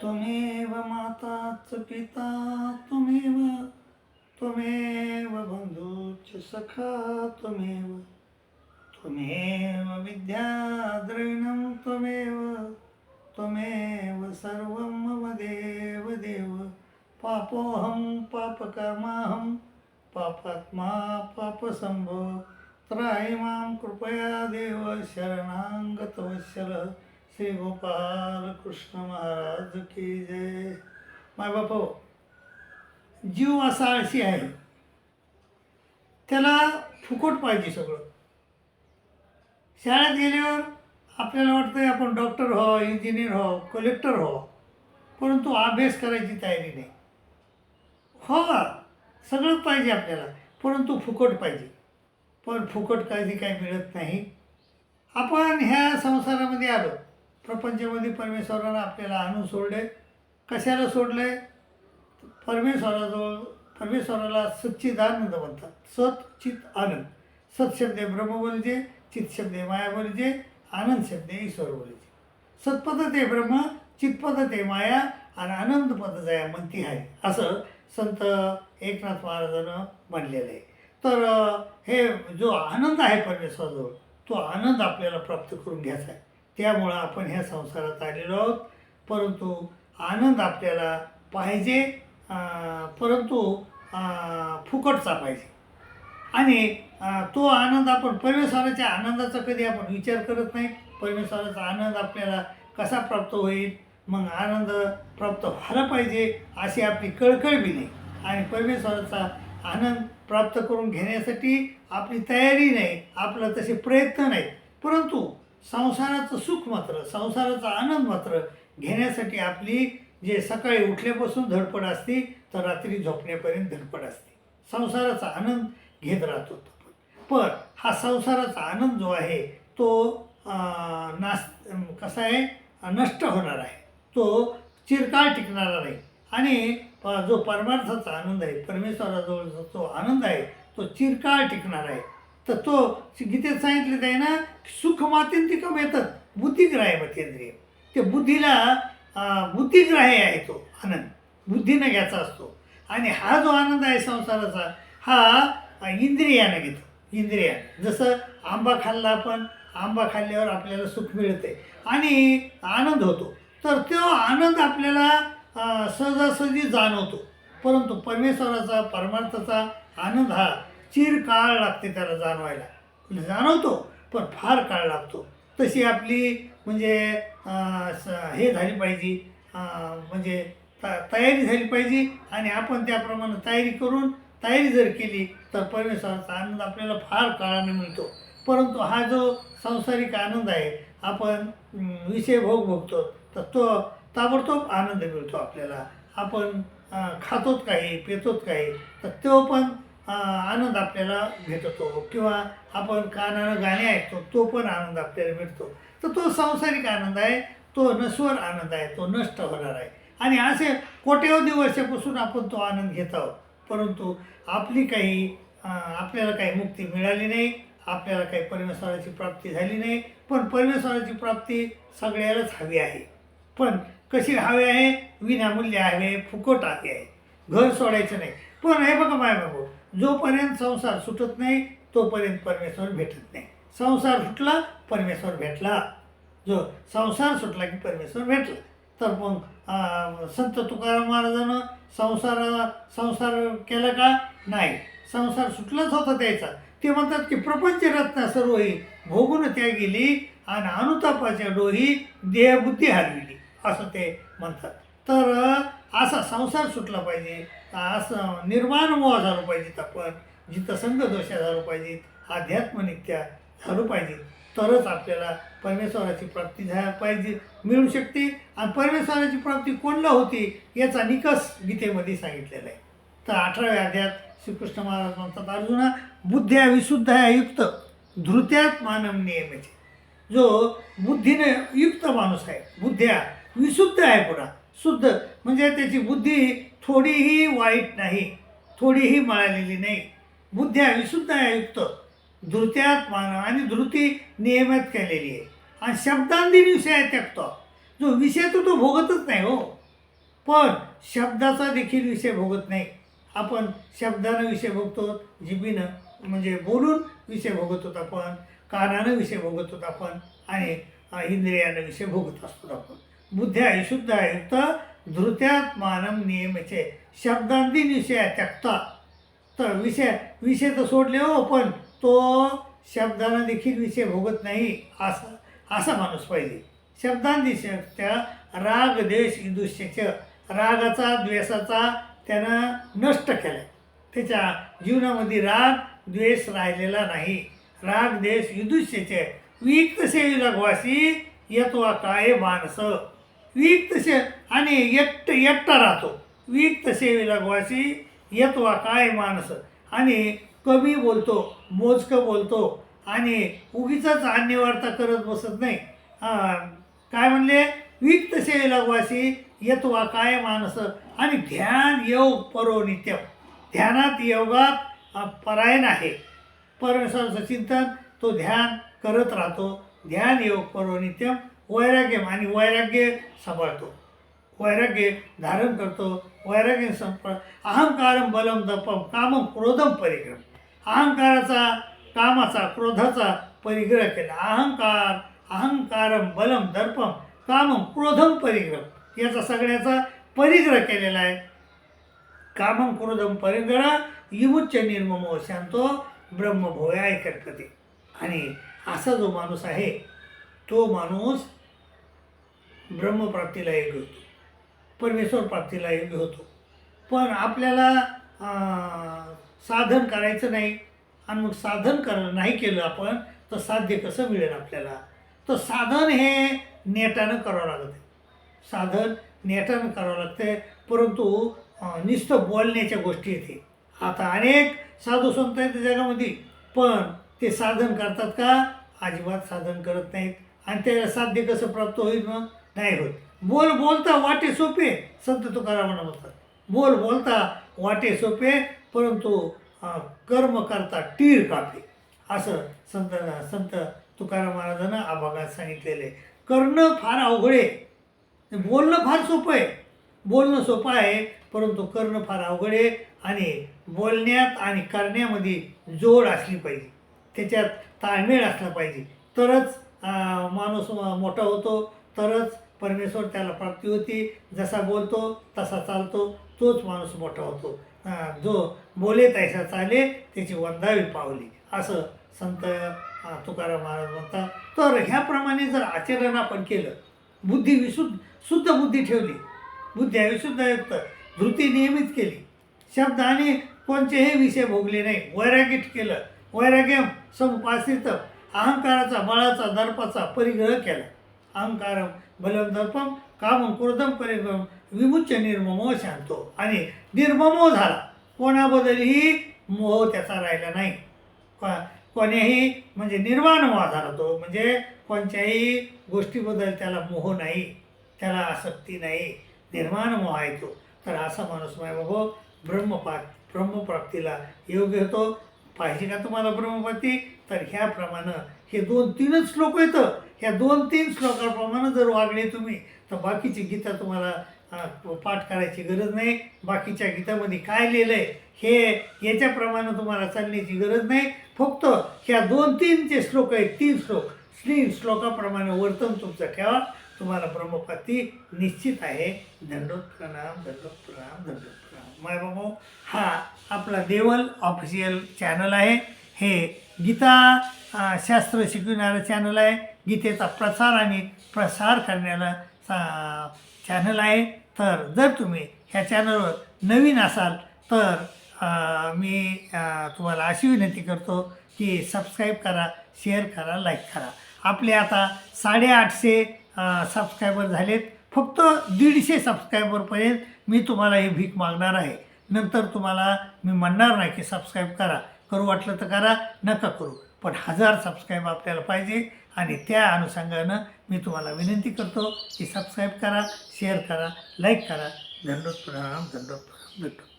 त्वमेव माता च पिता त्वमेव त्वमेव बन्धुश्च सखा त्वमेव त्वमेव विद्याद्रविणं त्वमेव त्वमेव सर्वं मम देव देव। पापोऽहं पापकर्माहं पापात्मा पापसम्भो। त्राहि मां कृपया देव शरणाङ्गतवत्सल श्री गोपाल कृष्ण महाराज की जय. माय बाप जीव असा आळशी आहे. त्याला फुकट पाहिजे सगळं. शाळेत गेल्यावर आपल्याला वाटतं आपण डॉक्टर हो इंजिनियर हो कलेक्टर हो परंतु अभ्यास करायची तयारी नाही. हो सगळंच पाहिजे आपल्याला परंतु फुकट पाहिजे. पण फुकट कधी काही मिळत नाही. आपण ह्या संसारामध्ये आलो. प्रपंचामध्ये परमेश्वरानं आपल्याला आणून सोडले. कशाला सोडले? परमेश्वराजवळ परमेश्वराला सच्चिदानंद म्हणतात. सत चित आनंद सत शब्द ब्रह्म बोलजे चित शब्द माया बोलजे आनंद शब्दे ईश्वर बोलजे सत्पदत आहे ब्रह्म चितपदत आहे माया आणि आनंद पदच आहे म्हणती आहे. असं संत एकनाथ महाराजानं म्हणलेलं आहे. तर हे जो आनंद आहे परमेश्वराजवळ तो आनंद आपल्याला प्राप्त करून घ्यायचा आहे. त्यामुळं आपण ह्या संसारात आलेलो आहोत. परंतु आनंद आपल्याला पाहिजे परंतु फुकटचा पाहिजे. आणि तो आनंद आपण परमेश्वराच्या आनंदाचा कधी आपण विचार करत नाही. परमेश्वराचा आनंद आपल्याला कसा प्राप्त होईल? मग आनंद प्राप्त व्हायला पाहिजे अशी आपली कळकळ बी नाही. आणि परमेश्वराचा आनंद प्राप्त करून घेण्यासाठी आपली तयारी नाही आपलं तसे प्रयत्न नाहीत. परंतु संसाराचं सुख मात्र संसाराचा आनंद मात्र घेण्यासाठी आपली जे सकाळी उठल्यापासून धडपड असते तर रात्री झोपण्यापर्यंत धडपड असते. संसाराचा आनंद घेत राहतो पण. हा संसाराचा आनंद जो आहे तो नास कसा आहे? नष्ट होणार आहे. तो चिरकाळ टिकणारा नाही. आणि जो परमार्थाचा आनंद आहे परमेश्वराजवळ जो आनंद आहे तो चिरकाळ टिकणार आहे. तर तो गीतेत सांगितलेलं आहे ना सुख मात्यंतिकम येतात. बुद्धिग्राह्य मतेंद्रिय ते बुद्धीला बुद्धिग्राह्य आहे तो आनंद. बुद्धीनं घ्यायचा असतो. आणि हा जो आनंद आहे संसाराचा हा इंद्रियानं घेतो. इंद्रिया जसं आंबा खाल्ला आपण आंबा खाल्ल्यावर आपल्याला सुख मिळते आणि आनंद होतो. तर तो आनंद आपल्याला सहजासहजी जाणवतो. परंतु परमेश्वराचा परमार्थाचा आनंद हा चिरकाळ लागते त्याला जाणवायला. म्हणजे जाणवतो पण फार काळ लागतो. तशी आपली म्हणजे स- हे झाली पाहिजे म्हणजे त तयारी झाली पाहिजे आणि आपण त्याप्रमाणे तयारी करून तयारी जर केली तर परमेश्वराचा आनंद आपल्याला फार काळाने मिळतो. परंतु हा जो सांसारिक आनंद आहे आपण विषय भोग भोगतो तर तो ताबडतोब आनंद मिळतो आपल्याला. आपण खातोत काही पितोत काही तर तो पण आनंद आपल्याला भेटतो किंवा आपण कानानं गाणे ऐकतो तो पण आनंद आपल्याला मिळतो तर तो सांसारिक आनंद आहे तो नस्वर आनंद आहे तो नष्ट होणार आहे. आणि असे कोट्यवधी वर्षापासून आपण तो आनंद घेत आहोत. परंतु आपली काही आपल्याला काही मुक्ती मिळाली नाही आपल्याला काही परमेश्वराची प्राप्ती झाली नाही पण परमेश्वराची प्राप्ती सगळ्यालाच हवी आहे. पण कशी हवी आहे? विनामूल्य हवे फुकट हवी आहे. घर सोडायचं नाही. पण हे बघा माय बाबू जोपर्यंत संसार सुटत नाही तोपर्यंत परमेश्वर भेटत नाही. संसार सुटला परमेश्वर भेटला. जो संसार सुटला की परमेश्वर भेटला. तर मग संत तुकाराम महाराजानं संसार संसार केला का? नाही. संसार सुटलाच होता त्याचा. ते म्हणतात की प्रपंच रत्न सर्व ही भोगून त्या गेली आणि अनुतापाच्या डोही देहबुद्धी हरविली असं ते म्हणतात. तर असा संसार सुटला पाहिजे. असं निर्माण मोह झालं पाहिजेत आपण. जिथं संघ दोषा झालं पाहिजेत आध्यात्मनित्या झालं पाहिजे. तरच आपल्याला परमेश्वराची प्राप्ती झाली पाहिजे मिळू शकते. आणि परमेश्वराची प्राप्ती कोणला होती याचा निकष गीतेमध्ये सांगितलेला आहे. तर अठराव्या अध्यात श्रीकृष्ण महाराज म्हणतात अर्जुना बुद्ध्या विशुद्ध युक्त. धृत्यात मानव नियमाचे. जो बुद्धीने युक्त माणूस आहे बुद्ध्या विशुद्ध आहे पुन्हा. शुद्ध. म्हणजे त्याची बुद्धी थोडीही वाईट नाही थोडीही मळालेली नाही. बुद्धी विशुद्ध आहे युक्त. धृत्यात मान आणि धृती नियमित केलेली आहे. आणि शब्दांनी विषय त्यक्तो. जो विषय तो तो भोगतच नाही हो. पण शब्दाचा देखील विषय भोगत नाही. आपण शब्दानं विषय भोगतो जिबीनं म्हणजे बोलून विषय भोगत होतो आपण कानानं विषय भोगत होतो आपण आणि इंद्रियानं विषय भोगत असतो आपण. बुद्धी आहे शुद्ध आहे युक्त धृत्यात मानम नियमाचे शब्दांती विषय त्यक्ता तर विषय विषय तर सोडले हो पण तो शब्दानं देखील विषय भोगत नाही असा असा माणूस पाहिजे. शब्दांती त्या राग देश ईदुष्यच रागाचा द्वेषाचा त्यानं नष्ट केला त्याच्या जीवनामध्ये राग द्वेष राहिलेला नाही. राग देश ईदुष्यचे विक्त सेवी वासी यत्वा काय माणसं विक्त से आणि एकट एकटा राहतो. विक्त सेवेला वासी यत्वा काय माणस? आणि कमी बोलतो मोजकं बोलतो आणि उगीच अन्यवार्ता करत बसत नाही. काय म्हणले? विक्त सेवेला वासी यत्वा काय माणस? आणि ध्यान योग परो नित्यम ध्यानात योगात परायण आहे. परमेश्वराचं चिंतन तो ध्यान करत राहतो. ध्यान योग परो नित्यम वैराग्यम आणि वैराग्य सांभाळतो. वैराग्य धारण करतो. वैराग्य संप अहंकारम बलम दपम कामम क्रोधम परिग्रह. अहंकाराचा कामाचा क्रोधाचा परिग्रह केला. अहंकार अहंकारम बलम दर्पम कामम क्रोधम परिग्रह. याचा सगळ्याचा परिग्रह केलेला आहे. कामम क्रोधम परिग्रह युमुच्च निर्ममो शांतो ब्रह्मभोया ऐकत आणि असा जो माणूस आहे तो माणूस ब्रह्मप्राप्तीला योग्य होतो. परमेश्वर प्राप्तीला योग्य होतो. पण आपल्याला साधन करायचं नाही आणि मग साधन कर नाही केलं आपण तर साध्य कसं मिळेल आपल्याला? तर साधन हे नेटानं करावं लागत. आहे साधन नेटानं करावं लागतं. परंतु नुसतं बोलण्याच्या गोष्टी येते. आता अनेक साधू संत आहेत जगामध्ये पण ते साधन करतात का? अजिबात साधन करत नाहीत. आणि त्याला साध्य कसं प्राप्त होईल मग? नाही होत. बोल बोलता वाटे सोपे संत तुकाराम म्हणतात. बोल बोलता वाटे सोपे परंतु कर्म करता टीर कापे. असं संत संत तुकाराम महाराजांना आभागात सांगितलेलं आहे. करणं फार अवघड आहे. बोलणं फार सोपं आहे. बोलणं सोपं आहे परंतु करणं फार अवघड आहे आणि बोलण्यात आणि करण्यामध्ये जोड असली पाहिजे. त्याच्यात ताळमेळ असला पाहिजे. तरच माणूस मोठा होतो तरच परमेश्वर त्याला प्राप्ती होती. जसा बोलतो तसा चालतो. तोच माणूस मोठा होतो. जो बोले तैसा चाले त्याची वंदावी पावली. असं संत तुकाराम महाराज म्हणतात. तर ह्याप्रमाणे जर आचरण आपण केलं बुद्धी विशुद्ध शुद्ध बुद्धी ठेवली. बुद्धी विशुद्धयुक्त धृती नियमित केली. शब्द आणि कोणतेही विषय भोगले नाही. वैरागीट केलं. वैराग्यम समुपासित अहंकाराचा बळाचा दर्पाचा परिग्रह केला. अहंकारम बलम दर्पम कामम क्रोधम परिग्रह विमुच्च निर्ममो शांतो आणि निर्ममो झाला. कोणाबद्दलही मोह त्याचा राहिला नाही. को- कोण्याही म्हणजे निर्माण मोह झाला तो. म्हणजे कोणत्याही गोष्टीबद्दल त्याला मोह नाही. त्याला आसक्ती नाही. निर्माण मोह आहे तो. तर असा माणूस माय बाबा ब्रह्मपात ब्रह्मप्राप्तीला योग्य होतो. पाहिजे का तुम्हाला ब्रह्मपती? तर ह्याप्रमाणे हे दोन तीनच श्लोक येतं. ह्या दोन तीन श्लोकाप्रमाणे जर वागले तुम्ही तर बाकीची गीता तुम्हाला पाठ करायची गरज नाही. बाकीच्या गीतामध्ये काय लिहिलं आहे हे याच्याप्रमाणे तुम्हाला चालण्याची गरज नाही. फक्त ह्या दोन तीन जे श्लोक आहेत तीन श्लोक तीन श्लोकाप्रमाणे वर्तन तुमचं ठेवा. तुम्हाला ब्रह्मपती निश्चित आहे. दंडोत प्रणाम दंडोत प्रणाम दंडोत मायबाबो हा आपला देवल ऑफिशियल चॅनल आहे. हे गीता शास्त्र शिकविणारं चॅनल आहे. गीतेचा प्रसार आणि प्रसार करण्याला चॅनल आहे. तर जर तुम्ही ह्या चॅनलवर नवीन असाल तर मी तुम्हाला अशी विनंती करतो की सबस्क्राईब करा शेअर करा लाईक करा. आपले आता साडेआठशे सबस्क्रायबर झालेत. फक्त दीडशे सबस्क्रायबरपर्यंत मी तुम्हाला हे भीक मागणार आहे. नंतर तुम्हाला मी म्हणणार नाही की सबस्क्राईब करा. करू वाटलं तर करा नका करू. पण हजार सबस्क्राईब आपल्याला पाहिजे आणि त्या अनुषंगानं मी तुम्हाला विनंती करतो की सबस्क्राईब करा शेअर करा लाईक करा. धन्यवाद प्रणाम धन्यवाद प्रणाम धन्यवाद.